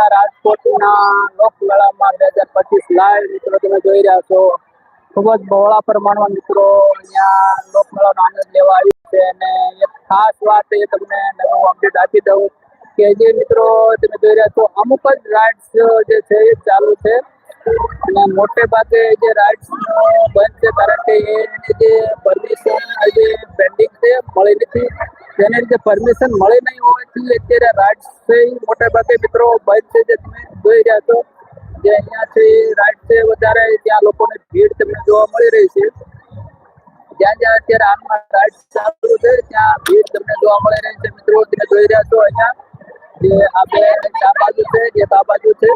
જિલ્લા રાજકોટના લોકમેળામાં બે હજાર પચીસ લાઈવ મિત્રો તમે જોઈ રહ્યા છો, ખૂબ જ બહોળા પ્રમાણમાં મિત્રો અહીંયા લોકમેળાનો આનંદ લેવા આવ્યું છે. અને એક ખાસ વાત એ તમને નવું અપડેટ આપી દઉં કે જે મિત્રો તમે જોઈ રહ્યા છો, અમુક જ રાઇડ્સ જે છે એ ચાલુ છે. અને મોટે ભાગે જે રાઇડ્સ બંધ છે, કારણ કે એની જે પરમિશન જે પેન્ડિંગ છે, મળી નથી. તેને લીધે પરમિશન મળી નહીં હોવાથી અત્યારે રાઇડ્સ છે મોટે ભાગે મિત્રો બંધ છે, જે તમે જોઈ રહ્યા છો. જે અહીંયા છે રાઇડ છે, વધારે ત્યાં લોકોને ભીડ તમને જોવા મળી રહી છે. જ્યાં જ્યાં અત્યારે હાલમાં રાઇડ ચાલુ છે, ત્યાં ભીડ તમને જોવા મળી રહી છે. મિત્રો, તમે જોઈ રહ્યા છો અહીંયા જે આપણે આ બાજુ છે, જે આ બાજુ છે.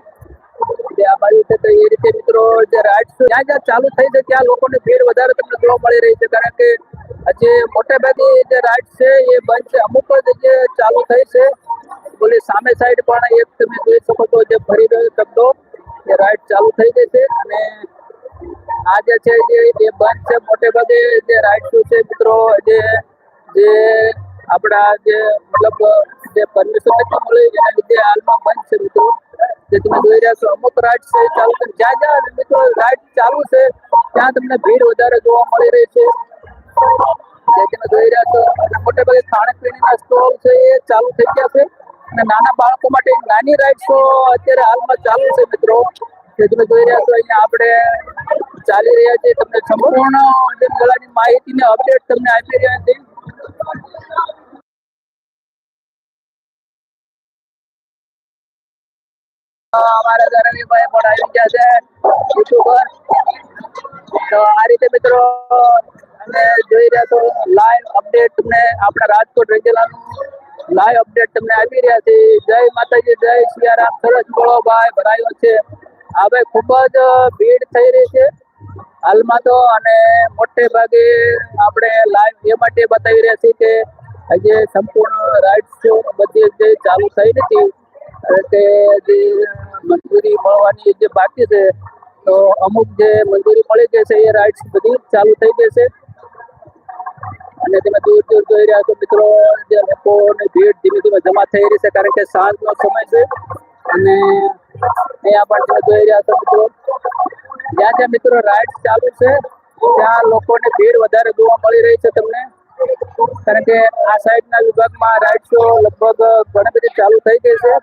જે આ બાજુ છે તો એ રીતે મિત્રો જે રાઇડ જ્યાં જ્યાં ચાલુ થઈ છે, ત્યાં લોકોની ભીડ વધારે તમને મળી રહી છે. કારણ કે જે મોટે જે રાઇડ છે, એ બંધ છે. અમુક જ ચાલુ થઈ છે બોલી સામે સાઈડ પણ એક તમે જોઈ શકો છો, જે ફરી રહ્યો શબ્દો, એ રાઇડ ચાલુ થઈ ગઈ છે. અને આ જે છે, જે એ બંધ છે, મોટે જે રાઇડ છે, મિત્રો, જે જે આપણા જે મતલબ જે પરમિશન નથી મળી એના લીધે હાલમાં બંધ છે મિત્રો, જે તમે જોઈ રહ્યા છો, અમુક રાઇડ છે, ચાલુ છે. જ્યાં જ્યાં મિત્રો રાઇડ ચાલુ છે, ત્યાં તમને ભીડ વધારે જોવા મળી રહી છે. જે તમે જોઈ રહ્યા છો મોટે ભાગે ખાણીપીણીના સ્ટોલ છે, એ ચાલુ થઈ ગયા છે. અને નાના બાળકો માટે નાની નાની શો અત્યારે હાલમાં ચાલુ છે, મિત્રો. જે તમે જોઈ રહ્યા છો, અહીંયા આપણે ચાલી રહ્યા છીએ. તમને સંપૂર્ણ જે મેળાની માહિતી ને અપડેટ તમને આપી રહ્યા છીએ. અમારા ધરણીભાઈ પણ આવી ગયા છે યુટ્યુબર. તો આ રીતે મિત્રો અમે જોઈ રહ્યા છો લાઈવ અપડેટ તમને આપણા રાજકોટ રેન્જલાનું લાઈવ અપડેટ તમને આપી રહ્યા છે. જય માતાજી, જય સિયારામ. સરસ બોલો ભાઈ ભરાયો છે. હવે ખૂબ જ ભીડ થઈ રહી છે. હાલમાં તો, અને મોટે ભાગે આપણે લાઈવ એ માટે બતાવી રહ્યા છીએ કે આજે સંપૂર્ણ રાઇડ્સ બધી જે ચાલુ થઈ નથી. તે જે મંજૂરી મળવાની જે બાકી છે, તો અમુક જે મંજૂરી મળી ગઈ છે, એ રાઇડ્સ બધી ચાલુ થઈ ગઈ છે. અને તમે દૂર દૂર જોઈ રહ્યા છો મિત્રો, જે લોકોની ભીડ ધીમે ધીમે જમા થઈ રહી છે, કારણ કે સાંજનો સમય છે. અને અહીંયા પણ તમે જોઈ રહ્યા છો મિત્રો, જ્યાં જ્યાં મિત્રો રાઇડ્સ ચાલુ છે, ત્યાં લોકોની ભીડ વધારે જોવા મળી રહી છે તમને. કારણ કે આ સાઈડના વિભાગમાં રાઇડ્સો લગભગ ઘણી બધી ચાલુ થઈ ગઈ છે.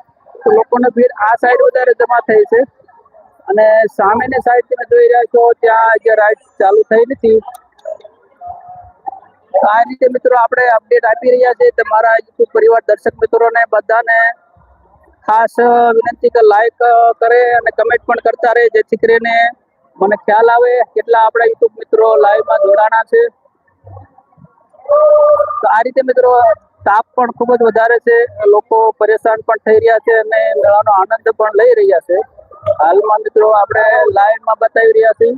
લોકોની ભીડ આ સાઈડ વધારે જમા થઈ છે. અને સામેની સાઈડ તમે જોઈ રહ્યા છો, ત્યાં જે રાઈડ ચાલુ થઈ નથી. આ રીતે મિત્રો આપણે અપડેટ આપી રહ્યા છીએ. તમારા યુટ્યુબ પરિવાર દર્શક મિત્રોને બધાને ખાસ વિનંતી કે લાઈક કરે અને કમેન્ટ પણ કરતા રહે, જેથી કરીને મને ખ્યાલ આવે કેટલા આપણા યુટ્યુબ મિત્રો લાઈવમાં જોડાણા છે. તો આ રીતે મિત્રો તાપ પણ ખૂબ જ વધારે છે. લોકો પરેશાન પણ થઈ રહ્યા છે અને મેળાનો આનંદ પણ લઈ રહ્યા છે. હાલમાં મિત્રો આપણે લાઈવમાં બતાવી રહ્યા છીએ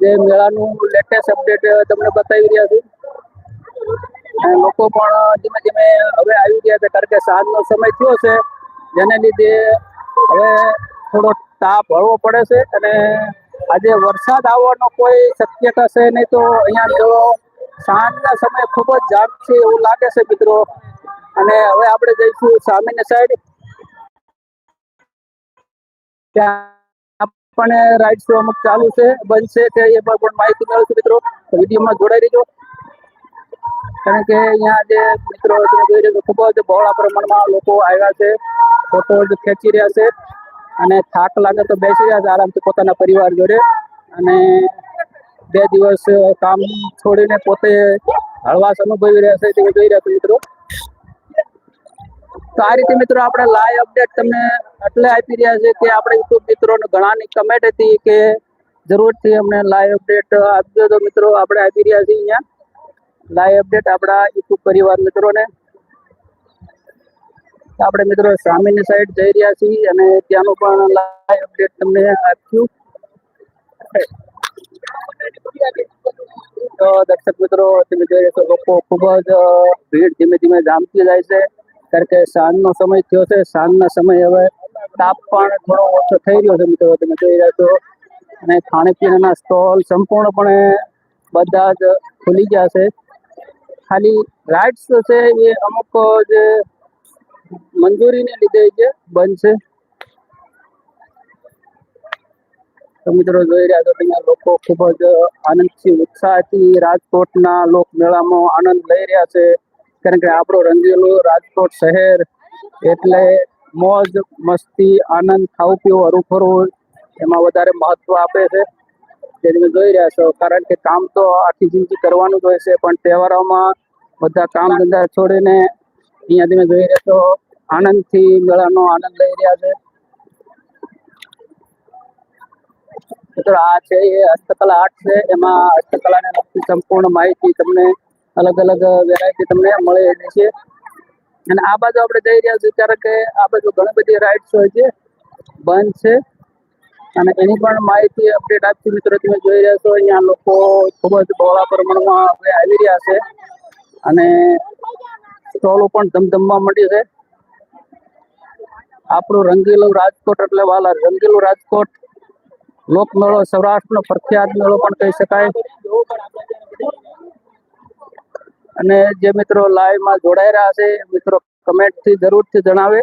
જે મેળાનું લેટેસ્ટ અપડેટ તમને બતાવી રહ્યા છીએ. લોકો પણ ધીમે ધીમે હવે આવી ગયા છે કારણ કે સાંજનો સમય થયો છે. જેને લીધે હવે થોડો તાપ હળવો પડે છે અને આજે વરસાદ આવવાનો કોઈ શક્યતા છે નહીં તો અહીંયા સાંજના સમયે ખૂબ જ જામ છે એવું લાગે છે મિત્રો. અને હવે આપણે જઈશું સામેની સાઈડ પણ શો અમુક ચાલુ છે બંધ છે એ પણ માહિતી મેળવશે મિત્રો. વિડીયોમાં જોડાઈ રહેજો. કારણ કે અહીંયા જે મિત્રો તમે જોઈ રહ્યા ખૂબ જ બહોળા પ્રમાણમાં લોકો આવ્યા છે ફોટો ખેંચી રહ્યા છે. અને થાક લાગે તો બેસી રહ્યા છે, આરામથી પોતાના પરિવાર જોડે. અને બે દિવસ કામ છોડીને પોતે હળવાશ અનુભવી રહ્યા છે, તેવું જોઈ રહ્યા મિત્રો. તો આ રીતે મિત્રો આપણે લાઈવ અપડેટ તમને એટલે આપી રહ્યા છે કે આપણે યુટ્યુબ મિત્રોને ઘણાની કમેન્ટ હતી કે જરૂરથી અમને લાઈવ અપડેટ આપજો તો મિત્રો, આપણે આપી રહ્યા છીએ અહીંયા. લાઈવ અપડેટ આપણા યુટ્યુબ પરિવાર મિત્રોને. આપણે મિત્રો સામેની સાઈડ જઈ રહ્યા છીએ અને ત્યાંનું પણ લાઈવ અપડેટ તમને આપ્યું. તો દર્શક મિત્રો લોકો ખૂબ જ ભીડ ધીમે ધીમે જામતી જાય છે. કારણ કે સાંજનો સમય થયો છે. સાંજના સમય હવે તાપ પણ થોડો ઓછો થઈ રહ્યો છે મિત્રો. તમે જોઈ રહ્યા છો. અને ખાણીપીણાના સ્ટોલ સંપૂર્ણપણે બધા જ ખુલી ગયા છે. ખાલી રાઇડ્સ છે એ અમુક જે મંજૂરીને લીધે જે બંધ છે. તો મિત્રો જોઈ રહ્યા છો અહીંયા લોકો ખૂબ જ આનંદથી, ઉત્સાહથી રાજકોટના લોક મેળામાં આનંદ લઈ રહ્યા છે. કારણ કે આપણો રંગેલું રાજકોટ શહેર એટલે મોજ, મસ્તી, આનંદ ખાવું પીવું હરુફરવું એમાં વધારે મહત્વ આપે છે. જે તમે જોઈ રહ્યા છો, કારણ કે કામ તો આખી જિંદગી કરવાનું જ હોય છે, પણ તહેવારોમાં બધા કામ ધંધા છોડીને અહીંયા તમે જોઈ રહ્યા છો, આનંદથી મેળાનો આનંદ લઈ રહ્યા છે. મિત્રો, આ છે એ હસ્તકલા આર્ટ છે. એમાં હસ્તકલાને લગતી સંપૂર્ણ માહિતી તમને અલગ અલગ વેરાયટી તમને મળી રહી છે. અને આ બાજુ આપણે જઈ રહ્યા છીએ ત્યારે કે આ બાજુ ઘણી બધી રાઇડ્સ હોય છે. બંધ છે. અને એની પણ માહિતી અપડેટ આપતી મિત્રો, તમે જોઈ રહ્યા છો. અહીંયા લોકો ખૂબ જ બહોળા પ્રમાણમાં આવી રહ્યા છે. અને સ્ટોલો પણ ધમધમવા માંડી છે. આપણું રંગીલું રાજકોટ એટલે વાલા રંગીલું રાજકોટ લોકમેળો સૌરાષ્ટ્રનો પ્રખ્યાત મેળો પણ કહી શકાય. અને જે મિત્રો લાઈવમાં જોડાઈ રહ્યા છે, મિત્રો કમેન્ટથી જરૂરથી જણાવે.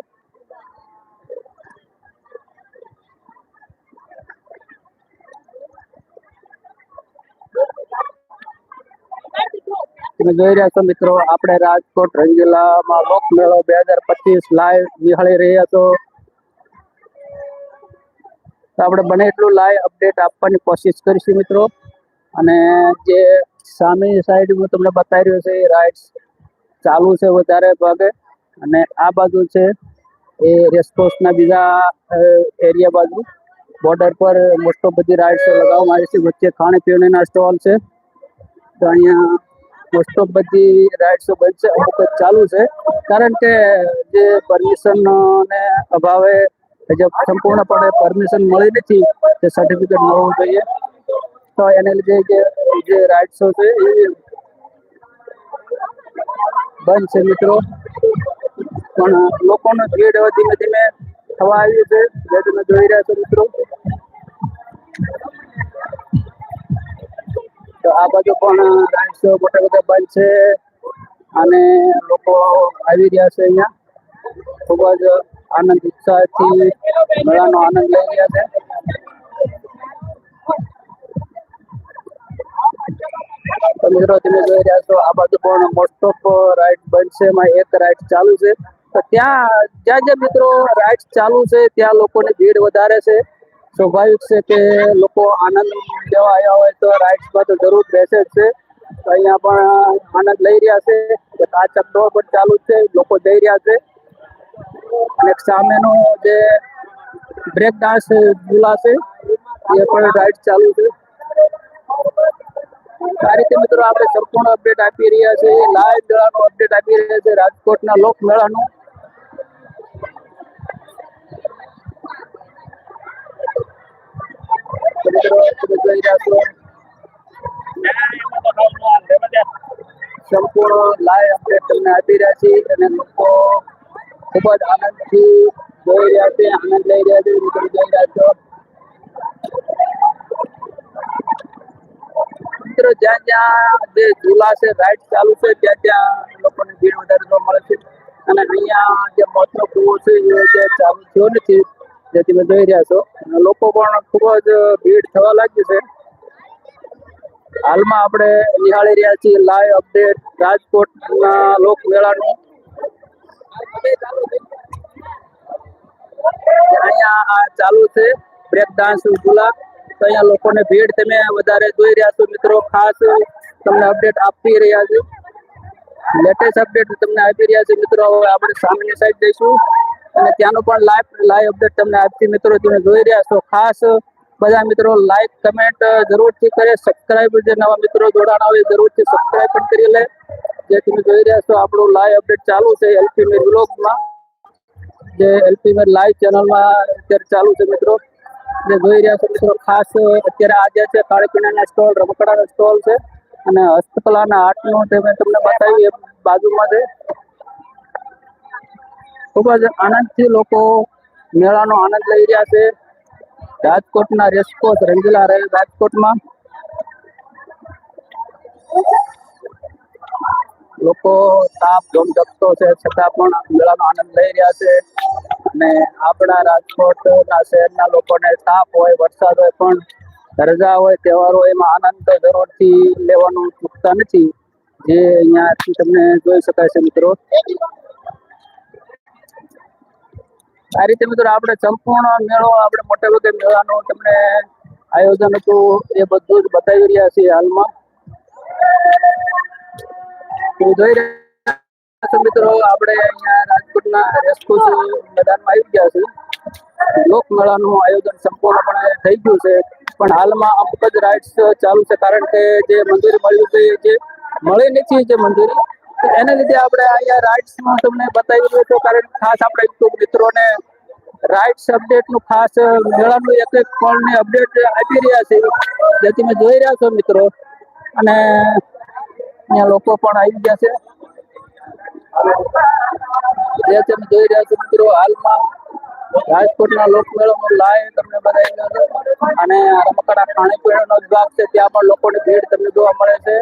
જોઈ રહ્યા છો મિત્રો, આપણે રાજકોટ રંગીલામાં લોકમેળો બે હજાર પચીસ લાઈવ નિહાળી રહ્યા છો. તો આપણે બને એટલું લાઈવ અપડેટ આપવાની કોશિશ કરીશું મિત્રો. અને જે સામેની સાઈડ હું તમને બતાવી રહ્યો છે, એ રાઇડ્સ ચાલુ છે વધારે ભાગે. અને આ બાજુ છે એ રેસકોર્સના બીજા એરિયા બાજુ. બોર્ડર પર મોસ્ટ ઓફ બધી રાઇડ્સ લગાવવામાં આવી છે. વચ્ચે ખાણી પીણીના સ્ટોલ છે. તો અહીંયા મોસ્ટ ઓફ બધી રાઇડ્સો બંધ છે. અમુક ચાલુ છે. કારણ કે જે પરમિશન ને અભાવે જે સંપૂર્ણપણે પરમિશન મળી નથી, તે સર્ટિફિકેટ મળવું જોઈએ. તો એને લીધે જે જે રાઇડ્સો છે એ બંધ છે મિત્રો. પણ લોકોનો ભીડ હવે ધીમે ધીમે થવા આવી છે. જે તમે જોઈ રહ્યા છો મિત્રો. તો આ બાજુ પણ રાઇડ્સો મોટા મોટા બંધ છે. અને લોકો આવી રહ્યા છે અહીંયા. ખૂબ જ આનંદ ઉત્સાહથી મેળાનો આનંદ લઈ રહ્યા છે. મિત્રો, તમે જોઈ રહ્યા છો, આ બાજુ પણ મોસ્ટ ઓફ રાઇડ બંધ એમાં એક રાઇડ ચાલુ છે. તો ત્યાં, જ્યાં જ્યાં મિત્રો રાઇડ ચાલુ છે, ત્યાં લોકોની ભીડ વધારે છે. સ્વાભાવિક છે કે લોકો આનંદ લેવા આવ્યા હોય તો રાઇડ્સમાં તો જરૂર બેસે જ છે. અહીંયા પણ આનંદ લઈ રહ્યા છે. આ ચક્રો પણ ચાલુ છે. લોકો જઈ રહ્યા છે. અને સામેનો જે બ્રેક ડાન્સ ઝૂલા છે, એ પણ રાઇડ ચાલુ છે. આ રીતે મિત્રો આપણે સંપૂર્ણ અપડેટ આપી રહ્યા છે લાઈવ મેળાનો અપડેટ આપી રહ્યા છે રાજકોટના લોક મેળાનો. સંપૂર્ણ લાઈવ અપડેટ તમને આપી રહ્યા છીએ. અને લોકો ખૂબ જ આનંદથી જોઈ રહ્યા છે, આનંદ લઈ રહ્યા છે નીકળી જઈ રહ્યા છો. મિત્રો, જ્યાં જ્યાં જે ઝૂલા છે, રાઈડ ચાલુ છે, ત્યાં ત્યાં લોકોની ભીડ વધારે જોવા મળે છે. અને અહીંયા જે મોતનો કુવો છે, એ જે ચાલુ થયો નથી જે તમે જોઈ રહ્યા છો. લોકો પણ ખૂબ જ ભીડ થવા લાગી છે. હાલમાં આપણે નિહાળી રહ્યા છીએ લાઈવ અપડેટ રાજકોટના લોક મેળાનું અહીંયા આ ચાલુ છે. બ્રેક ડાન્સ તો અહીંયા લોકોને ભીડ તમે વધારે જોઈ રહ્યા છો મિત્રો. ખાસ તમને અપડેટ આપી રહ્યા છે. લેટેસ્ટ અપડેટ તમને આપી રહ્યા છે મિત્રો. આપણે સામેની સાઈડ જઈશું. અને ત્યાંનું પણ લાઈવ લાઈવ અપડેટ તમને આપતી મિત્રો. તમે જોઈ રહ્યા છો. ખાસ બધા મિત્રો લાઈક કમેન્ટ જરૂરથી કરે. સબસ્ક્રાઇબ જે નવા મિત્રો જોડાણ આવે જરૂરથી સબસ્ક્રાઇબ પણ કરી લે. જે તમે જોઈ રહ્યા છો આપણું લાઈવ અપડેટ ચાલુ છે એલપી મેર જે એલપી મેર લાઈવ ચેનલમાં અત્યારે ચાલુ છે મિત્રો. જે જોઈ રહ્યા છો મિત્રો, ખાસ અત્યારે આજે છે ખાણીપીણાના સ્ટોલ રમકડાના સ્ટોલ છે. અને હસ્તકલાના આર્ટનું તે મેં તમને બતાવ્યું એ બાજુમાં છે. ખૂબ જ આનંદથી લોકો મેળાનો આનંદ લઈ રહ્યા છે. રાજકોટના રેસકોર્સ રંગીલા રહે રાજકોટમાં. લોકો તાપ ધમધકતો છે, છતાં પણ મેળાનો આનંદ લઈ રહ્યા છે. અને આપણા રાજકોટના શહેરના લોકોને તાપ હોય, વરસાદ હોય, પણ રજા હોય, તહેવાર એમાં આનંદ તો જરૂરથી લેવાનું ચૂકતા નથી. જે અહીંયાથી તમને જોઈ શકાય છે મિત્રો. આ રીતે મિત્રો આપણે સંપૂર્ણ મેળો, આપણે મોટે ભાગે મેળાનું તમને આયોજન હતું, એ બધું જ બતાવી રહ્યા છીએ હાલમાં. જોઈ રહ્યા મિત્રો, આપણે અહીંયા રાજકોટના રેસકોર્સ મેદાનમાં આવી ગયા છે લોકમેળાનું આયોજન સંપૂર્ણપણે થઈ ગયું છે. પણ હાલમાં અમુક જ રાઇડ્સ ચાલુ છે, કારણ કે જે મંજૂરી મળ્યું છે જે મળી નથી જે મંજૂરી એને લીધે આપણે અહીંયા રાઇટ્સ રાઇડ્સમાં તમને બતાવી રહ્યો છું કારણ ખાસ આપણે યુટ્યુબ મિત્રોને અપડેટનું ખાસ મેળાનું એક એક પળની અપડેટ આપી રહ્યા છે. જે તમે જોઈ રહ્યા છો મિત્રો. અને અહીંયા લોકો પણ આવી ગયા છે. જે તમે જોઈ રહ્યા છો મિત્રો હાલમાં રાજકોટના લોકમેળાનો લાઈવ તમને બતાવી અને રમકડા ખાણીપીણીનો જ ભાગ છે. ત્યાં પણ લોકોની ભીડ તમને જોવા મળે છે.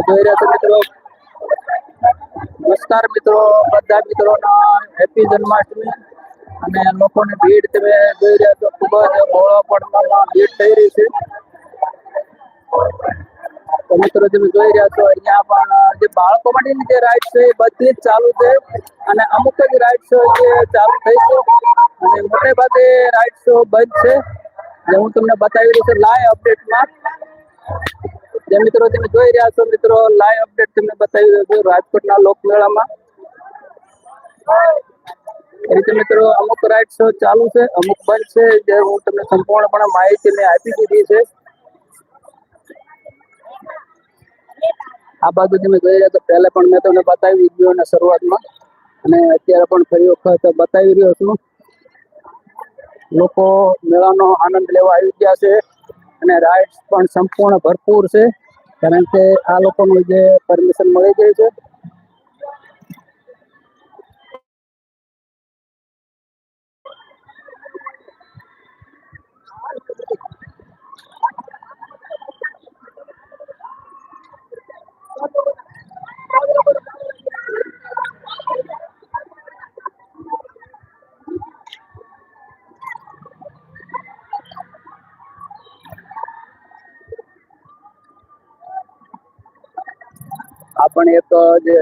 જોઈ રહ્યા છો મિત્રો. નમસ્કાર મિત્રો, બધા મિત્રોનો હેપી જન્માષ્ટમી. અને લોકોની ભીડ તમે જોઈ રહ્યા છો, ખૂબ જ ભોળો પડવામાં ભીડ થઈ રહી છે. તો મિત્રો, તમે જોઈ રહ્યા છો, અહીંયા પણ જે બાળકો માટેની જે રાઈડ છે, એ બધી જ ચાલુ છે. અને અમુક જ છે, જે ચાલુ થઈ છે. અને મોટે ભાગે રાઇડ્સ બંધ છે. જે હું તમને બતાવી રહ્યો છું લાઈવ અપડેટમાં જે મિત્રો તમે જોઈ રહ્યા છો, મિત્રો લાઈવ અપડેટ તમને બતાવી રહ્યો છું રાજકોટના લોકમેળામાં. રીતે મિત્રો, અમુક રાઇડ્સ ચાલુ છે, અમુક બંધ છે, જે હું તમને સંપૂર્ણપણે માહિતી મેં આપી દીધી છે. આ બાજુ તમે જોઈ રહ્યા તો પહેલા પણ મેં તમને બતાવી વિડીયોના શરૂઆતમાં, અને અત્યારે પણ ફરી વખત બતાવી રહ્યો છું. લોકો મેળાનો આનંદ લેવા આવી ગયા છે, અને રાઇડ્સ પણ સંપૂર્ણ ભરપૂર છે. કારણ કે આ લોકોનું જે પરમિશન મળી ગયું છે આ પણ એક જે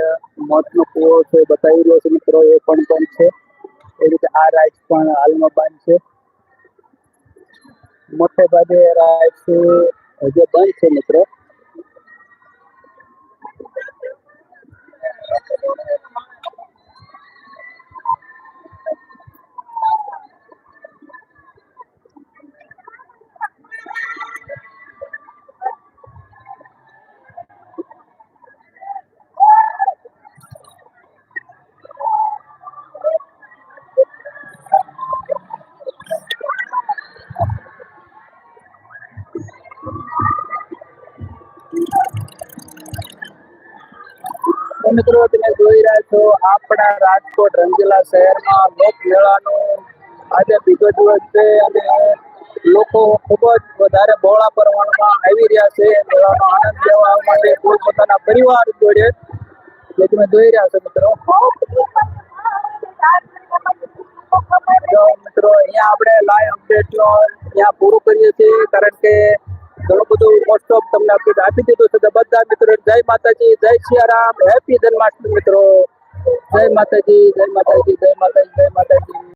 મોતનો કૂવો છે, બતાવી રહ્યો છે મિત્રો, એ પણ બંધ છે. એ રીતે આ રાઇડ્સ પણ હાલમાં બંધ છે. મોટે ભાગે રાઇડ્સ જે બંધ છે મિત્રો તો મિત્રો, તમે જોઈ રહ્યા છો, આપણા રાજકોટ રંગીલા શહેરમાં લોક મેળાનું આજે બીજો દિવસ છે અને લોકો ખૂબ જ વધારે બહોળા પ્રમાણમાં આવી રહ્યા છે. મેળાનો આનંદ લેવા માટે પોતપોતાના પરિવાર જોડે જે તમે જોઈ રહ્યા છો મિત્રો. મિત્રો, અહીંયા આપણે લાઈવ અપડેટનો અહીંયા પૂરું કરીએ છીએ, કારણ કે ઘણું બધું મોસ્ટ ઓફ તમને અપડેટ આપી દીધું છે. બધા મિત્રો, જય માતાજી, જય સિયારામ હેપી જન્માષ્ટમી મિત્રો. જય માતાજી જય માતાજી જય માતાજી જય માતાજી.